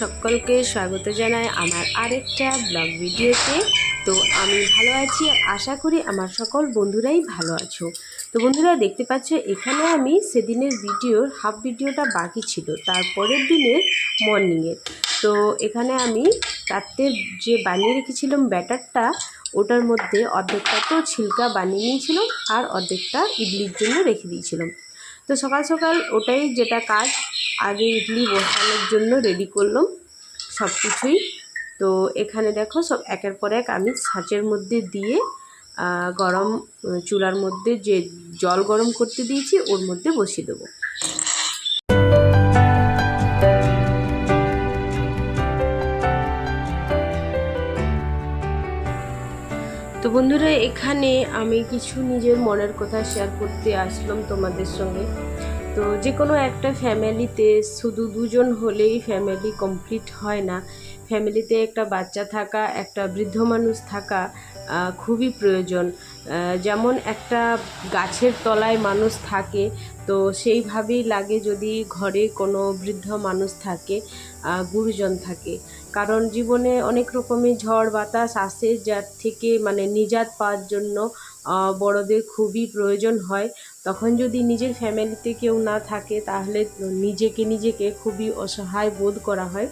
সকলকে স্বাগত জানাই আমার আরেকটা ব্লগ ভিডিওতে। তো আমি ভালো আছি আর আশা করি আমার সকল বন্ধুরাই ভালো আছো। তো বন্ধুরা, দেখতে পাচ্ছ, এখানে আমি সেদিনের ভিডিওর হাফ ভিডিওটা বাকি ছিল, তারপরের দিনের মর্নিংয়ের। তো এখানে আমি রাত্রে যে বানিয়ে রেখেছিলাম ব্যাটারটা, ওটার মধ্যে অর্ধেকটা তো ছিলকা বানিয়ে নিয়েছিলাম আর অর্ধেকটা ইডলির জন্য রেখে দিয়েছিলাম। তো সকাল সকাল ওটাই যেটা কাজ আগে ইডলি বসানোর জন্য রেডি করলাম সব কিছুই তো এখানে দেখো সব একের পর এক আমি ছাঁচের মধ্যে দিয়ে গরম চুলার মধ্যে যে জল গরম করতে দিয়েছি ওর মধ্যে বসিয়ে দেবো। তো বন্ধুরা, এখানে আমি কিছু নিজের মনের কথা শেয়ার করতে আসলাম তোমাদের সঙ্গে। তো যে কোনো একটা ফ্যামিলিতে শুধু দুজন হলেই ফ্যামিলি কমপ্লিট হয় না। ফ্যামিলিতে একটা বাচ্চা থাকা, একটা বৃদ্ধ মানুষ থাকা খুবই প্রয়োজন। যেমন একটা গাছের তলায় মানুষ থাকে, তো সেইভাবেই লাগে যদি ঘরে কোনো বৃদ্ধ মানুষ থাকে গুরুজন থাকে। কারণ জীবনে অনেক রকমের ঝড় বাতাস আসে, যার থেকে মানে নিজাত পাওয়ার জন্য বড়দের খুবই প্রয়োজন হয়। তখন যদি নিজের ফ্যামিলিতে কেউ না থাকে, তাহলে নিজেকে নিজেকে খুবই অসহায় বোধ করা হয়।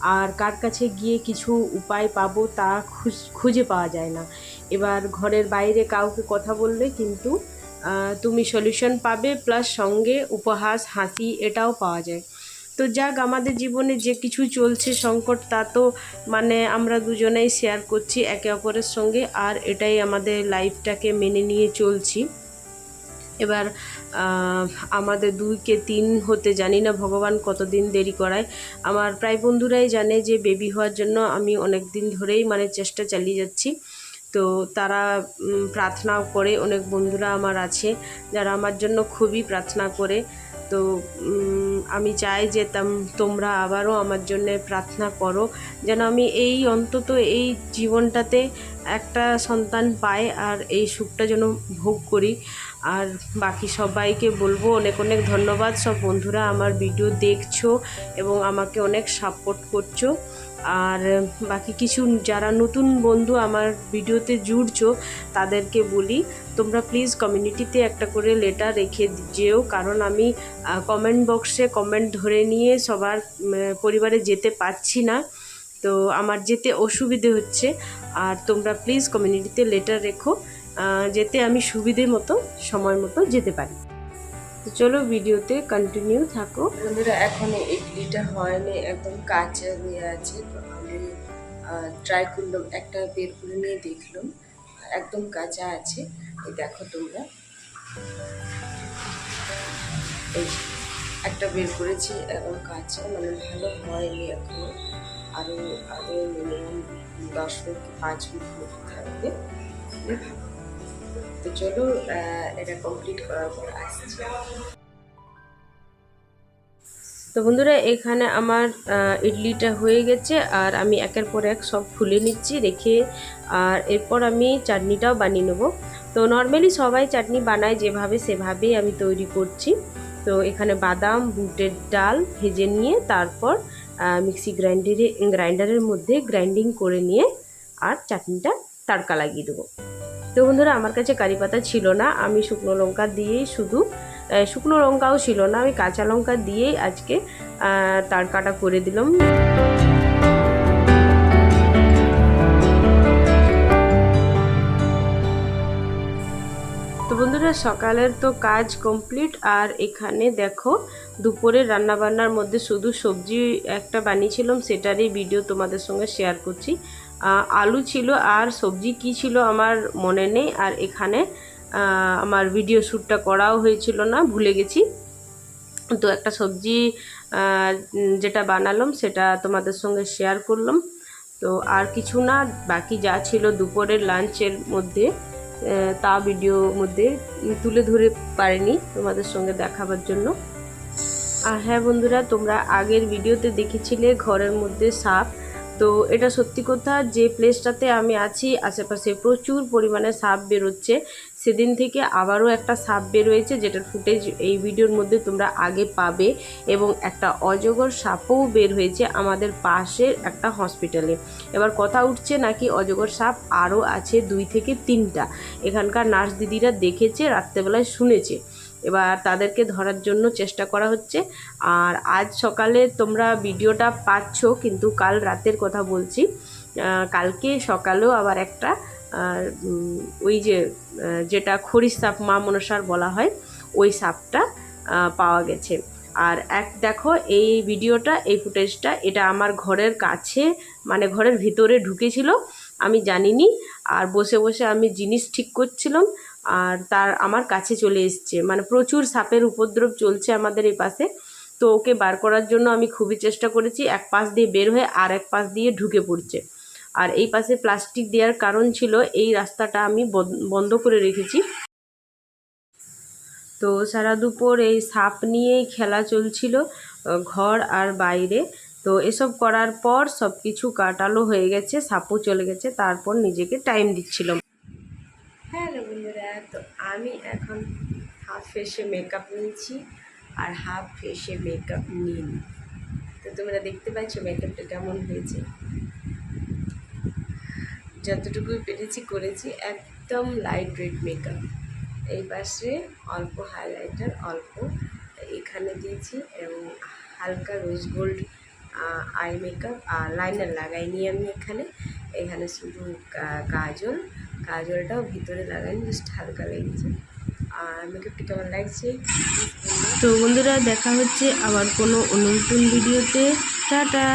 আর কার কাছে গিয়ে কিছু উপায় পাবো তা খুঁজ- পাওয়া যায় না। এবার ঘরের বাইরে কাউকে কথা বললে কিন্তু তুমি সলিউশন পাবে প্লাস সঙ্গে উপহাস, হাসি এটাও পাওয়া যায়। তো যাক, আমাদের জীবনে যে কিছু চলছে সংকট, তা তো মানে আমরা দুজনেই শেয়ার করছি একে অপরের সঙ্গে, আর এটাই আমাদের লাইফটাকে মেনে নিয়ে চলছি। এবার আমাদের দুইকে তিন হতে জানি না, ভগবান কতদিন দেরি করায়। আমার প্রায় বন্ধুরাই জানে যে বেবি হওয়ার জন্য আমি অনেক দিন ধরেই মানে চেষ্টা চালিয়ে যাচ্ছি। তো তারা প্রার্থনাও করে, অনেক বন্ধুরা আমার আছে, যারা আমার জন্য খুবই প্রার্থনা করে। তো আমি চাই যে তোমরা আবারও আমার জন্য প্রার্থনা করো, যেন আমি এই অন্তত এই জীবনটাতে একটা সন্তান পাই আর এই সুখটা যেন ভোগ করি। আর বাকি সবাইকে বলব, অনেক অনেক ধন্যবাদ। সব বন্ধুরা আমার ভিডিও দেখছ এবং আমাকে অনেক সাপোর্ট করছ। আর বাকি কিছু যারা নতুন বন্ধু আমার ভিডিওতে জুড়ছো, তাদেরকে বলি, তোমরা প্লিজ কমিউনিটিতে একটা করে লেটার রেখে যেও, কারণ আমি কমেন্ট বক্সে কমেন্ট ধরে নিয়ে সবার পরিবারে যেতে পারছি না। তো আমার যেতে অসুবিধে হচ্ছে, আর তোমরা প্লিজ কমিউনিটিতে লেটার রেখো যেতে আমি সুবিধে মতো, সময় মতো যেতে পারি। তো চলো ভিডিওতে কন্টিনিউ থাকো। বন্ধুরা, এখনও ইডলিটা হয়নি, একদম কাঁচা দিয়ে আছে। তো আমি ট্রাই করলাম, একটা বের করে নিয়ে দেখলাম। একদম কাঁচা আছে। এই দেখো তোমরা। এই একটা বের করেছি, একদম কাঁচা মানে ভালো হয়নি এখনও। আরও আরও মিনিমাম দশ মিনিট, পাঁচ মিনিট মতো থাকবে। ভালো। তো চলো এটা কমপ্লিট করার পর আসছি। তো বন্ধুরা, এখানে আমার ইডলিটা হয়ে গেছে, আর আমি একের পর এক সব খুলে নিচ্ছি রেখে আর এরপর আমি চাটনিটাও বানিয়ে নেব। তো নর্মালি সবাই চাটনি বানায় যেভাবে সেভাবেই আমি তৈরি করছি। তো এখানে বাদাম, বুটের ডাল ভেজে নিয়ে তারপর মিক্সি গ্রাইন্ডারে, গ্রাইন্ডারের মধ্যে গ্রাইন্ডিং করে নিয়ে আর চাটনিটা তাড়কা লাগিয়ে দেবো। তো বন্ধুরা আমার কাছে কারি পাতা ছিল না। আমি শুকনো লঙ্কা দিয়েই শুধু শুকনো লঙ্কাও ছিল না আমি কাঁচা লঙ্কা দিয়েই আজকে আহ, তাড়কাটা করে দিলাম। বন্ধুরা সকালের তো কাজ কমপ্লিট আর এখানে দেখো দুপুরে রান্নাবান্নার মধ্যে শুধু সবজি একটা বানিয়েছিলাম সেটারই ভিডিও তোমাদের সঙ্গে শেয়ার করছি। আলু ছিল আর সবজি কি ছিল আমার মনে নেই। আর এখানে আমার ভিডিও শ্যুটটা করাও হয়েছিল না, ভুলে গেছি। তো একটা সবজি যেটা বানালাম, সেটা তোমাদের সঙ্গে শেয়ার করলাম। তো আর কিছু না, বাকি যা ছিল দুপুরের লাঞ্চের মধ্যে তা ভিডিও মধ্যে তুলে ধরে পারিনি তোমাদের সঙ্গে দেখাবার জন্য। আর হ্যাঁ বন্ধুরা, তোমরা আগের ভিডিওতে দেখেছিলে ঘরের মধ্যে সাপ। তো এটা সত্যি কথা যে প্লেসটাতে আমি আছি, আশেপাশে প্রচুর পরিমাণে সাপ বেরোচ্ছে। সেদিন থেকে আবারও একটা সাপ বেরোয়েছে, যেটার ফুটেজ এই ভিডিওর মধ্যে তোমরা আগে পাবে এবং একটা অজগর সাপও বের হয়েছে আমাদের পাশের একটা হসপিটালে এবার কথা উঠছে নাকি অজগর সাপ আরও আছে দুই থেকে তিনটা। এখানকার নার্স দিদিরা দেখেছে, রাত্রেবেলায় শুনেছে। এবার তাদেরকে ধরার জন্য চেষ্টা করা হচ্ছে। আর আজ সকালে তোমরা ভিডিওটা পাচ্ছ, কিন্তু কাল রাতের কথা বলছি। কালকে সকালেও আবার একটা ওই যে যেটা খড়ির সাপ মা মনসার বলা হয়, ওই সাপটা পাওয়া গেছে। আর এক, দেখো, এই ভিডিওটা, এই ফুটেজটা, এটা আমার ঘরের কাছে মানে ঘরের ভিতরে ঢুকেছিল। আমি জানিনি, আর বসে বসে আমি জিনিস ঠিক করছিলাম। আর তার, আমার কাছে চলে এসছে। মানে প্রচুর সাপের উপদ্রব চলছে আমাদের এই পাশে। তো ওকে বার করার জন্য আমি খুবই চেষ্টা করেছি, এক পাশ দিয়ে বের হয়ে আর এক পাশ দিয়ে ঢুকে পড়ছে। আর এই পাশে প্লাস্টিক দেওয়ার কারণ ছিল, এই রাস্তাটা আমি বন- বন্ধ করে রেখেছি। তো সারা দুপুর এই সাপ নিয়েই খেলা চলছিল ঘর আর বাইরে। তো এসব করার পর সব কিছু কাটালো হয়ে গেছে, সাপও চলে গেছে, তারপর নিজেকে টাইম দিচ্ছিলাম। আমি এখন হাফ ফেসে মেকআপ নিয়েছি আর হাফ ফেসে মেকআপ নিইনি। তো তোমরা দেখতে পাচ্ছ মেকআপটা কেমন হয়েছে। যতটুকু পেরেছি করেছি, একদম লাইট রেড মেকআপ এই পাশে অল্প হাইলাইটার অল্প এখানে দিয়েছি এবং হালকা রোজ গোল্ড আই মেকআপ আর লাইনার লাগাইনি আমি এখানে। এখানে শুধু কাজল কাজলটাও ভিতরে লাগাই জাস্ট হালকা লেগেছে। আর মেকআপটি কেমন লাগছে? তো বন্ধুরা, দেখা হচ্ছে আবার কোনো নতুন ভিডিওতে। টাটা!